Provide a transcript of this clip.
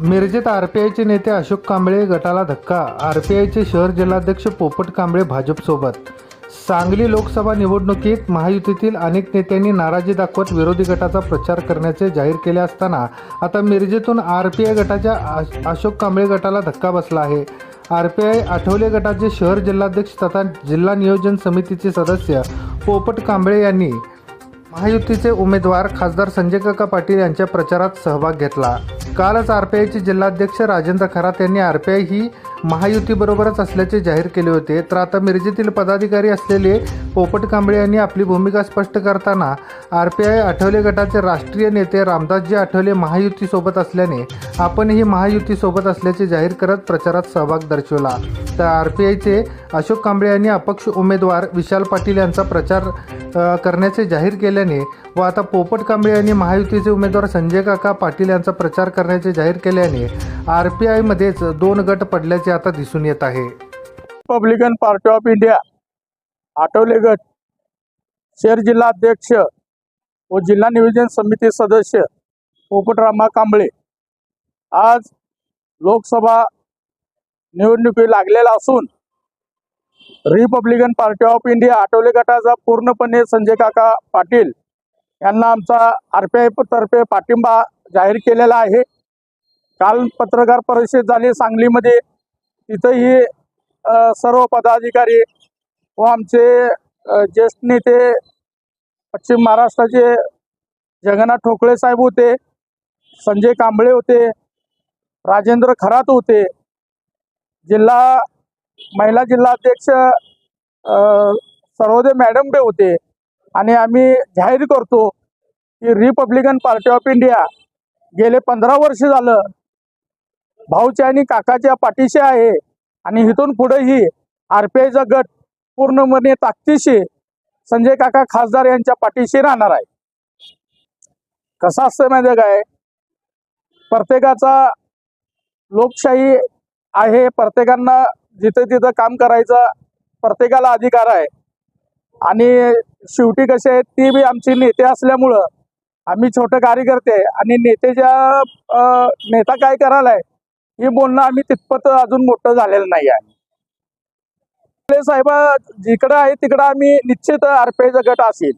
मिरजेत आरपीआयचे नेते अशोक कांबळे गटाला धक्का. आरपीआयचे शहर जिल्हाध्यक्ष पोपट कांबळे भाजपसोबत. सांगली लोकसभा निवडणुकीत महायुतीतील अनेक नेत्यांनी नाराजी दाखवत विरोधी गटाचा प्रचार करण्याचे जाहीर केले असताना आता मिरजेतून आर पी आय गटाच्या अशोक कांबळे गटाला धक्का बसला आहे. आर पी आय आठवले गटाचे शहर जिल्हाध्यक्ष तथा जिल्हा नियोजन समितीचे सदस्य पोपट कांबळे यांनी महायुतीचे उमेदवार खासदार संजय काका पाटील यांच्या प्रचारात सहभाग घेतला. कालच आरपीआयचे जिल्हाध्यक्ष राजेंद्र खरात यांनी आरपीआय ही महायुतीबरोबरच असल्याचे जाहीर केले होते. तर आता मिरजेतील पदाधिकारी असलेले पोपट कांबळे यांनी आपली भूमिका स्पष्ट करताना आर पी आय आठवले गटाचे राष्ट्रीय नेते रामदासजी आठवले महायुतीसोबत असल्याने आपणही महायुतीसोबत असल्याचे जाहीर करत प्रचारात सहभाग दर्शवला. तर आर पी आयचे अशोक कांबळे यांनी अपक्ष उमेदवार विशाल पाटील यांचा प्रचार करण्याचे जाहीर केल्याने व आता पोपट कांबळे यांनी महायुतीचे उमेदवार संजय काका पाटील यांचा प्रचार करण्याचे जाहीर केल्याने आर पी आयमध्येच दोन गट पडल्याचे आता दिसून येत आहे. Republican Party of India Athawale गट. शहर जिल्हा अध्यक्ष व जिल्हा नियोजन समिती सदस्य पोपटरामा कांबळे. आज लोकसभा निवडणुकी लागलेला असून Republican Party of India Athawale गटाचा पूर्णपणे संजय काका पाटील यांना आमचा आर पी आय तर्फे पाठिंबा जाहीर केलेला आहे. काल पत्रकार परिषद झाली सांगलीमध्ये. तिथंही सर्व पदाधिकारी व आमचे ज्येष्ठ नेते पश्चिम महाराष्ट्राचे जगन्नाथ ठोकळे साहेब होते संजय कांबळे होते राजेंद्र खरात होते जिल्हा महिला जिल्हाध्यक्ष सर्वोदय मॅडम बे होते. आणि आम्ही जाहीर करतो की रिपब्लिकन पार्टी ऑफ इंडिया गेले पंधरा वर्ष झालं भाऊच्या आणि काकाच्या पाठीशी आहे. आणि इथून पुढेही आरपीआयचा गट पूर्णपणे ताकदीशी संजय काका खासदार यांच्या पाठीशी राहणार आहे. कसं असतं माहिती काय? प्रत्येकाचा लोकशाही आहे प्रत्येकांना जिथं तिथं काम करायचा प्रत्येकाला अधिकार आहे. आणि शेवटी कसे आहेत ती बी आमची नेते असल्यामुळं आम्ही छोटं कार्यकर्ते आणि नेतेच्या नेता काय करायला आहे हे बोलणं आम्ही तितपत अजून मोठं झालेलं नाही आहे. आपले साहेब जिकडं आहे तिकडं आम्ही निश्चित आरपीआयचा गट असेल.